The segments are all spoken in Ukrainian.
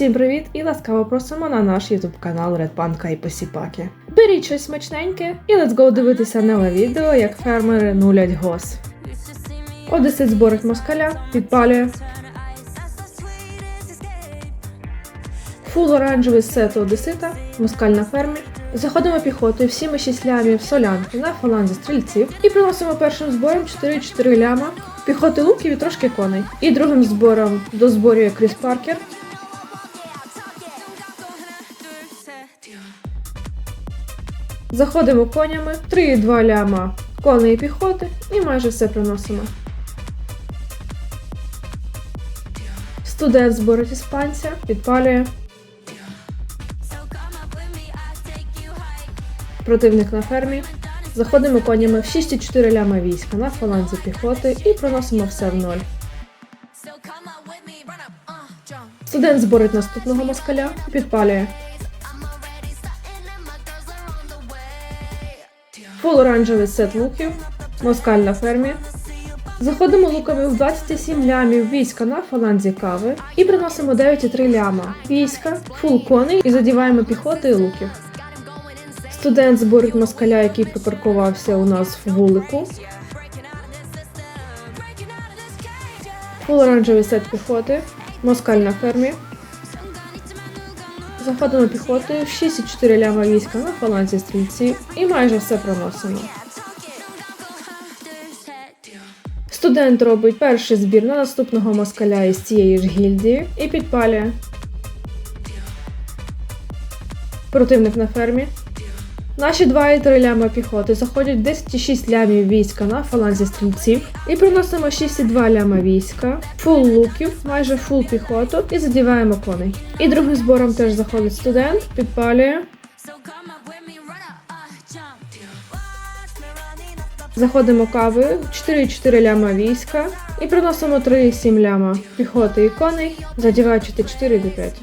Усім привіт і ласкаво просимо на наш ютуб канал Panda і Посіпаки. Беріть щось смачненьке і let's go дивитися нове відео, як фермери нулять гос. Одесит зборить москаля, підпалює. Фул оранжевий сет одесита, москаль на фермі. Заходимо піхотою всіми 6 лямів солянки на фаланзі стрільців і приносимо першим збором 4-4 ляма, піхоти луків і трошки коней. І другим збором дозборює Кріс Паркер. Заходимо конями, 3-2 ляма коней піхоти, і майже все приносимо. Студент зборить іспанця, підпалює. Противник на фермі. Заходимо конями в 6,4 ляма війська на фаланзі піхоти і проносимо все в ноль. Студент зборить наступного москаля і підпалює. Фул оранжевий сет луків, москаль на фермі. Заходимо луками в 27 лямів війська на фаланзі кави і приносимо 9,3 ляма війська, фул коней і задіваємо піхоти і луків. Студент зборить москаля, який припаркувався у нас в вулику. Фул оранжевий сет піхоти, москаль на фермі. Заходимо піхотою в 6,4 ляма війська на фаланзі стрільців і майже все проносимо. Студент робить перший збір на наступного москаля із цієї ж гільдії і підпалює. Противник на фермі. Наші 2,3 ляма піхоти заходять в 10,6 лямів війська на фаланзі стрільців і приносимо 6,2 ляма війська, фул луків, майже фул піхоту і задіваємо коней. І другим збором теж заходить студент, підпалює. Заходимо кавою, 4,4 ляма війська і приносимо 3,7 ляма піхоти і коней, задіваючи Т4 до 5.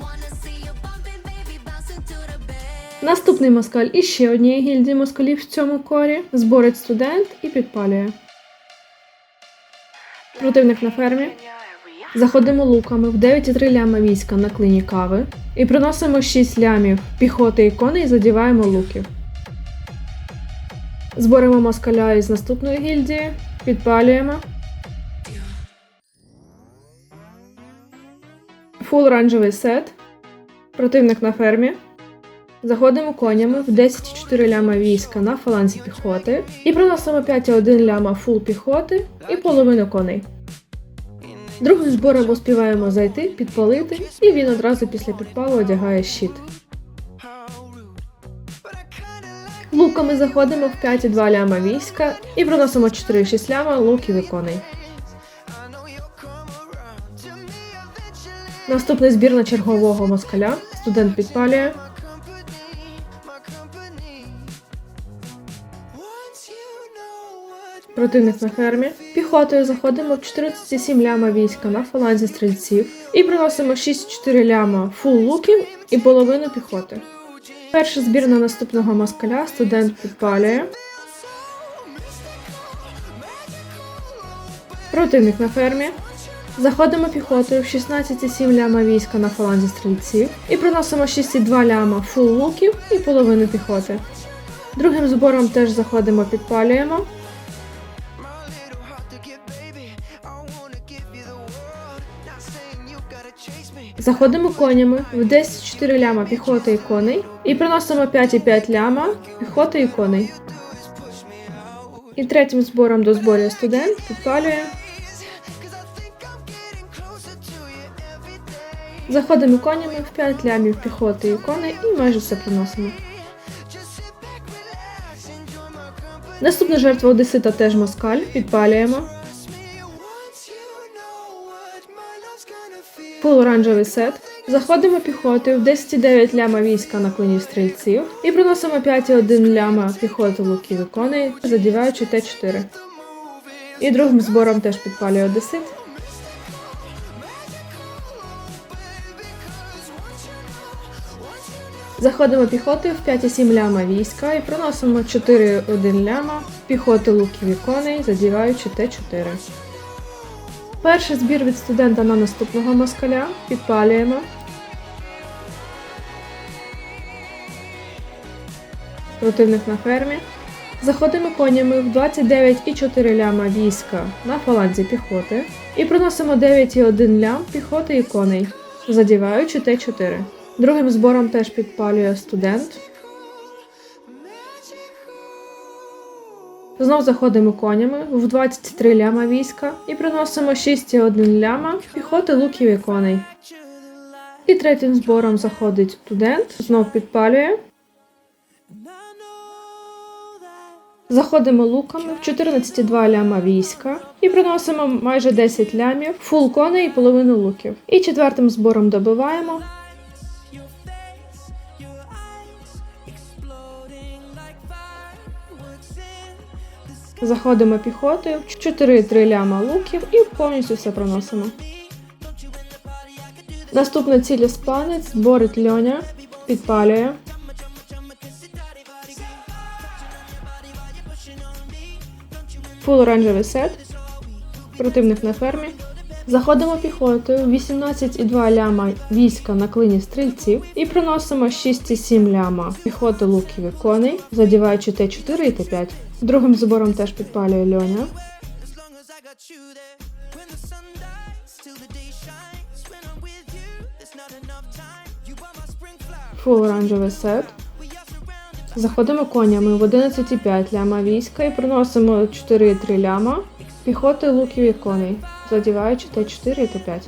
Наступний москаль із ще однієї гільдії москалів в цьому корі зборить студент і підпалює. Противник на фермі. Заходимо луками в 9,3 ляма війська на клині кави і приносимо 6 лямів піхоти і коней і задіваємо луків. Зборимо москаля із наступної гільдії, підпалюємо. Фул оранжевий сет. Противник на фермі. Заходимо конями в 10,4 ляма війська на фаланзі піхоти і приносимо 5,1 ляма фул піхоти і половину коней. Другим збором успіваємо зайти, підпалити, і він одразу після підпалу одягає щит. Луками заходимо в 5,2 ляма війська і приносимо 4,6 ляма луків і коней. Наступний збір на чергового москаля. Студент підпалює. Противник на фермі. Піхотою заходимо в 47 ляма війська на фаланзі стрільців і приносимо 6,4 ляма фул луків і половину піхоти. Перший збір на наступного москаля студент підпалює. Противник на фермі. Заходимо піхотою в 16,7 ляма війська на фаланзі стрільців і приносимо 6,2 ляма фул луків і половину піхоти. Другим збором теж заходимо, підпалюємо. Заходимо конями в 10-4 ляма піхоти і коней і приносимо 5,5 ляма піхоти і коней. І третім збором до зборів студент підпалює. Заходимо конями в 5 лямів піхоти і коней і майже все приносимо. Наступна жертва Одесита теж москаль, підпалюємо. Фул оранжевий сет. Заходимо піхотою в 10,9 ляма війська на клині стрільців і приносимо 5,1 ляма піхоти луків і коней, задіваючи Т4. І другим збором теж підпалює Одесит. Заходимо піхотою в 5,7 ляма війська і приносимо 4,1 ляма піхоти луків і коней, задіваючи Т4. Перший збір від студента на наступного москаля підпалюємо. Противник на фермі. Заходимо конями в 29,4 ляма війська на фаланзі піхоти і приносимо 9,1 лям піхоти і коней, задіваючи Т4. Другим збором теж підпалює студент. Знов заходимо конями в 23 ляма війська і приносимо 6,1 ляма піхоти луків і коней. І третім збором заходить студент, знов підпалює. Заходимо луками в 14,2 ляма війська і приносимо майже 10 лямів, фул коней і половину луків. І четвертим збором добиваємо. Заходимо піхотою, в 4-3 ляма луків і повністю все проносимо. Наступна ціль іспанець, борить льоня, підпалює. Фул оранжевий сет. Противник на фермі. Заходимо піхотою, 18,2 ляма війська на клині стрільців і приносимо 6,7 ляма піхоти луків і коней, задіваючи Т4 і Т5. Другим збором теж підпалює льоня. Фул оранжевий сет. Заходимо конями в 11,5 ляма війська і приносимо 4,3 ляма піхоти луків і коней, задіваючи Т4 і Т5.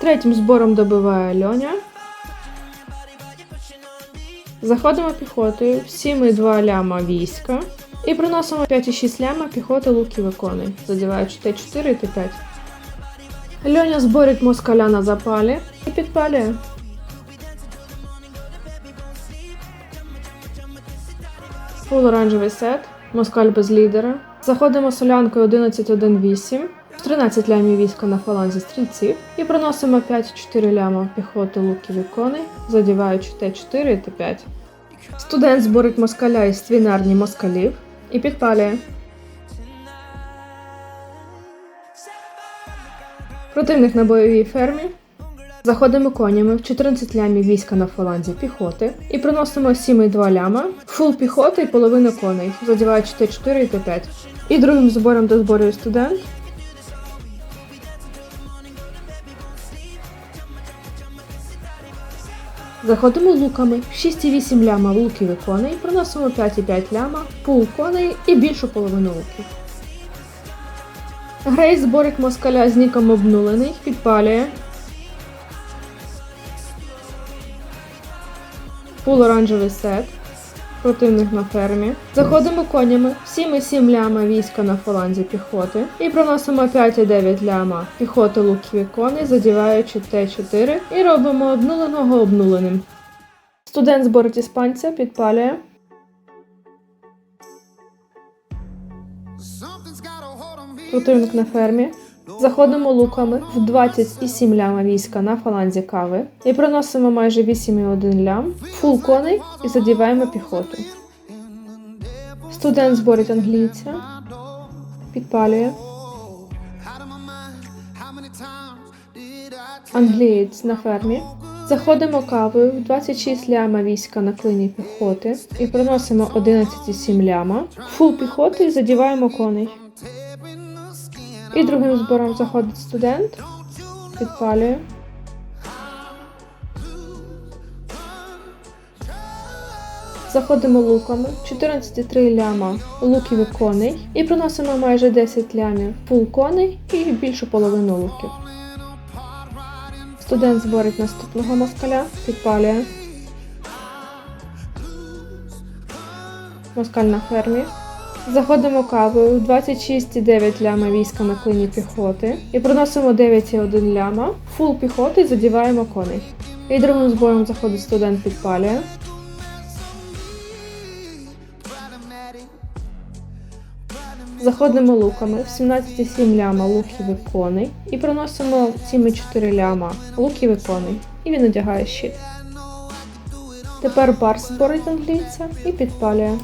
Третім збором добиває льоня. Заходимо піхотою в 7,2 ляма війська і приносимо 5,6 ляма піхоти луків і коней, задіваючи Т4 і Т5. Льоня зборить москаля на запалі і підпалює. Фул оранжевий сет, москаль без лідера. Заходимо солянкою 11-1-8, в 13 лямів війська на фаланзі стрільців і приносимо 5-4 ляма піхоти луків і коней, задіваючи Т4 і Т5. Студент зборить москаля із твінарні москалів і підпалює. Противник на бойовій фермі. Заходимо конями в 14 лямів війська на фаланзі піхоти і приносимо 7,2 ляма, фул піхоти і половину коней, задіваючи Т4 і Т5. І другим збором дозборює студент. Заходимо луками 6,8 ляма луків і коней, приносимо 5,5 ляма, пул коней і більшу половину луків. Грейс зборик москаля з ніком обнулений, підпалює. Пул оранжевий сет. Противник на фермі. Заходимо конями в 7,7 ляма війська на фаланзі піхоти і проносимо 5,9 ляма піхоти луків і коней, задіваючи Т4 і робимо обнуленого обнуленим. Студент зборить іспанця, підпалює. Противник на фермі. Заходимо луками в 27 ляма війська на фаланзі кави і приносимо майже 8,1 лям, фул коней і задіваємо піхоту. Студент зборить англійця, підпалює. Англієць на фермі. Заходимо кавою в 26 ляма війська на клині піхоти і приносимо 11,7 ляма, фул піхоти і задіваємо коней. І другим збором заходить студент, підпалює. Заходимо луками, 14,3 ляма луків і коней, і приносимо майже 10 лямів фул коней і більшу половину луків. Студент зборить наступного москаля, підпалює. Москаль на фермі. Заходимо кавою в 26,9 ляма війська на клині піхоти і приносимо 9,1 ляма, фул піхоти задіваємо коней. І другим збором заходить студент підпалює. Заходимо луками в 17,7 ляма луків і коней і приносимо 7,4 ляма луків і коней. І він одягає щит. Тепер барс зборить англійця і підпалює.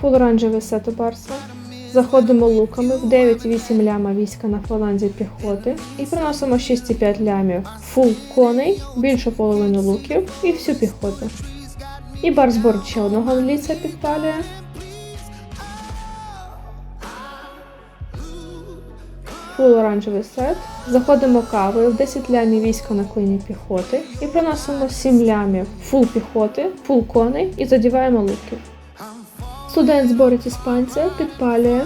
Фул оранжевий сет у барса. Заходимо луками в 9,8 ляма війська на фаланзі піхоти і приносимо 6,5 лямів фул коней, більшу половину луків і всю піхоту. І барсборд ще одного англійця підпалює. Фул оранжевий сет. Заходимо кавою в 10 лямів війська на клині піхоти і приносимо 7 лямів фул піхоти, фул коней і задіваємо луків. Студент зборить іспанця, підпалює.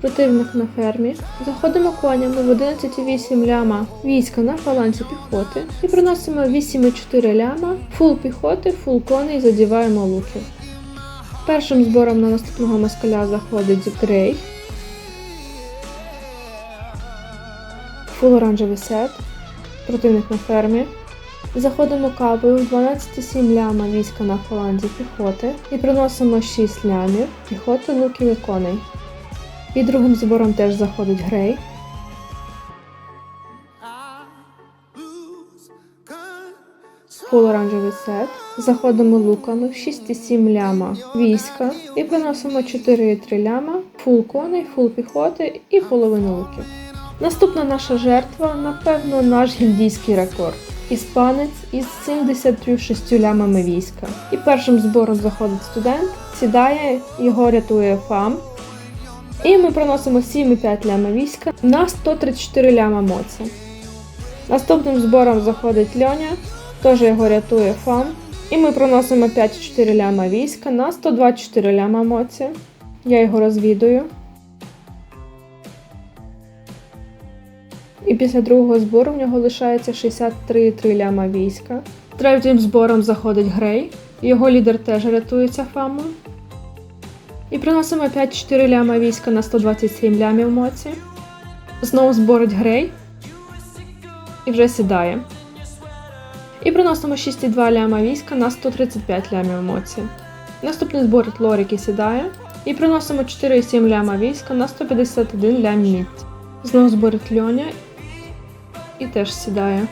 Противник на фермі. Заходимо конями в 11,8 ляма війська на фаланці піхоти і приносимо 8,4 ляма фул піхоти, фул коней, задіваємо луки. Першим збором на наступного москаля заходить Грей. Фул оранжевий сет. Противник на фермі. Заходимо кавою в 12,7 ляма війська на фаланзі піхоти і приносимо 6 лямів піхоти, луків і коней. І другим збором теж заходить грей. Фул оранжевий сет. Заходимо луками в 6,7 ляма війська і приносимо 4,3 ляма, фул коней, фул піхоти і половину луків. Наступна наша жертва, напевно, наш гільдійський рекорд. Іспанець із 76 лямами війська. І першим збором заходить студент, сідає, його рятує фам. І ми приносимо 7,5 ляма війська на 134 ляма моці. Наступним збором заходить Льоня, теж його рятує фам. І ми приносимо 5,4 ляма війська на 124 ляма моці. Я його розвідую. І після другого збору в нього лишається 63,3 ляма війська. Третім збором заходить Грей. Його лідер теж рятується фамою. І приносимо 5-4 ляма війська на 127 лямів моці. Знову зборить Грей. І вже сідає. І приносимо 6,2 ляма війська на 135 лямів моці. Наступний зборить Лорік і сідає. І приносимо 4,7 ляма війська на 151 лям мідь. Знову зборить Льоня і теж сідає.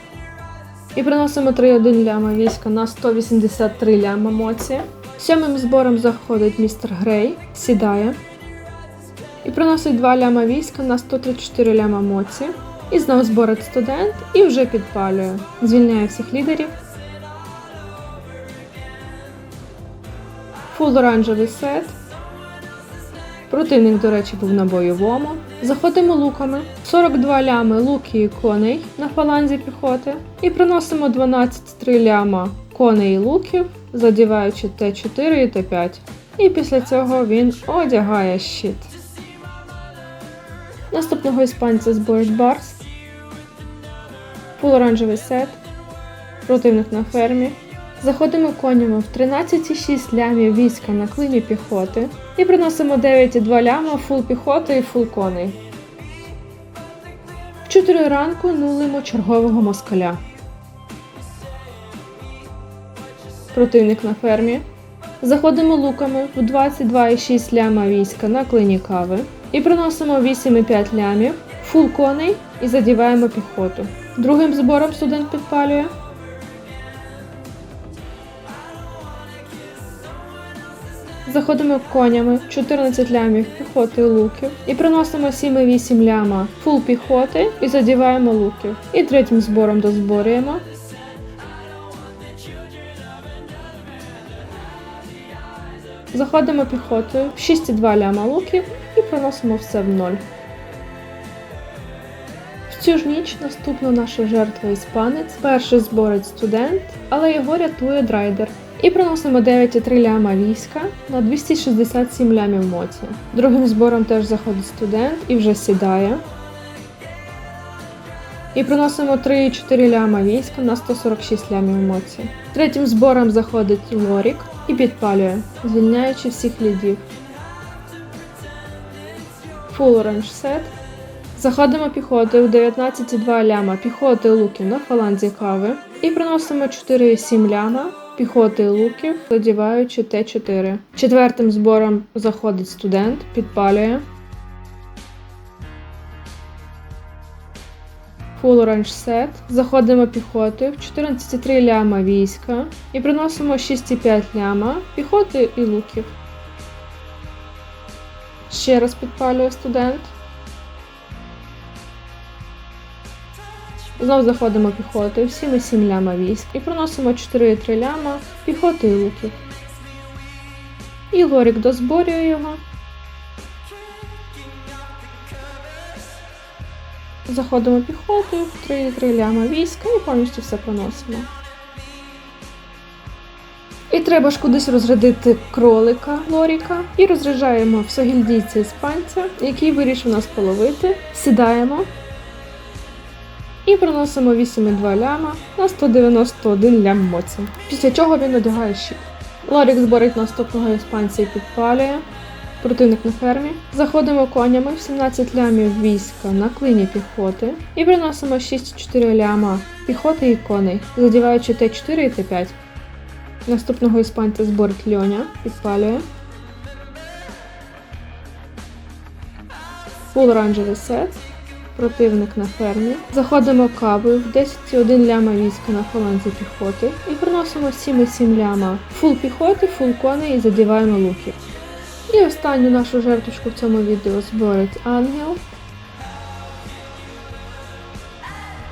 І приносимо 3,1 ляма війська на 183 ляма моці. Сьомим збором заходить містер Грей, сідає. І приносить 2 ляма війська на 134 ляма моці. І знову зборить студент і вже підпалює. Звільняє всіх лідерів. Фул оранжевий сет. Противник, до речі, був на бойовому. Заходимо луками. 42 лями луки і коней на фаланзі піхоти. І приносимо 12,3 ляма коней і луків, задіваючи Т4 і Т5. І після цього він одягає щит. Наступного іспанця зборить Барс. Фул оранжевий сет. Противник на фермі. Заходимо конями в 13,6 лямів війська на клині піхоти і приносимо 9,2 ляма фул піхоти і фул коней. В 4 ранку нулимо чергового москаля. Противник на фермі. Заходимо луками в 22,6 ляма війська на клині кави і приносимо 8,5 лямів фул коней і задіваємо піхоту. Другим збором студент підпалює. Заходимо конями 14 лямів піхоти луків і приносимо 7,8 ляма фул піхоти і задіваємо луків. І третім збором дозборюємо. Заходимо піхотою в 6,2 ляма луків і приносимо все в ноль. Цю ж ніч наступна наша жертва іспанець, перший зборець студент, але його рятує драйдер. І приносимо 9,3 ляма війська на 267 лямів моці. Другим збором теж заходить студент і вже сідає. І приносимо 3,4 ляма війська на 146 лямів моці. Третім збором заходить Лорік і підпалює, звільняючи всіх лідів. Full Orange Set. Заходимо піхотою в 19,2 ляма піхоти луків на фаланзі кави і приносимо 4,7 ляма піхоти луків, задіваючи Т4. Четвертим збором заходить студент, підпалює. Full Orange Set. Заходимо піхотою в 14,3 ляма війська і приносимо 6,5 ляма піхоти і луків. Ще раз підпалює студент. Знов заходимо піхотою в 7,7 ляма військ і приносимо 4,3 ляма піхоти і луків. І Лорік дозборює його. Заходимо піхотою в 3,3 ляма війська і повністю все проносимо. І треба ж кудись розрядити кролика Лоріка. І розряджаємо в согільдійця іспанця, який вирішив нас половити. Сідаємо і приносимо 8,2 ляма на 191 лям моці. Після чого він одягає щит. Лорік зборить наступного іспанця і підпалює. Противник на фермі. Заходимо конями в 17 лямів війська на клині піхоти і приносимо 6,4 ляма піхоти і коней, задіваючи Т4 і Т5. Наступного іспанця зборить льоня, підпалює. Фул оранжевий сет. Противник на фермі. Заходимо кавою в 10,1 ляма війська на фаланзі піхоти і приносимо 7,7 ляма фул піхоти, фул коней і задіваємо луки. І останню нашу жертвочку в цьому відео зборить ангел.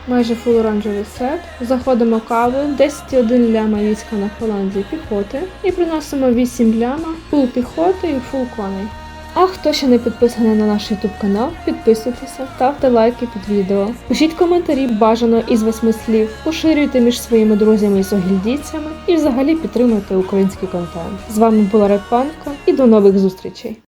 Майже фул оранжевий сет. Заходимо кавою, 10,1 ляма війська на фаланзі піхоти і приносимо 8 ляма, фул піхоти і фул коней. А хто ще не підписаний на наш YouTube канал, підписуйтеся, ставте лайки під відео, пишіть коментарі бажано із восьми слів, поширюйте між своїми друзями і согільдійцями і взагалі підтримуйте український контент. З вами була Репанко і до нових зустрічей!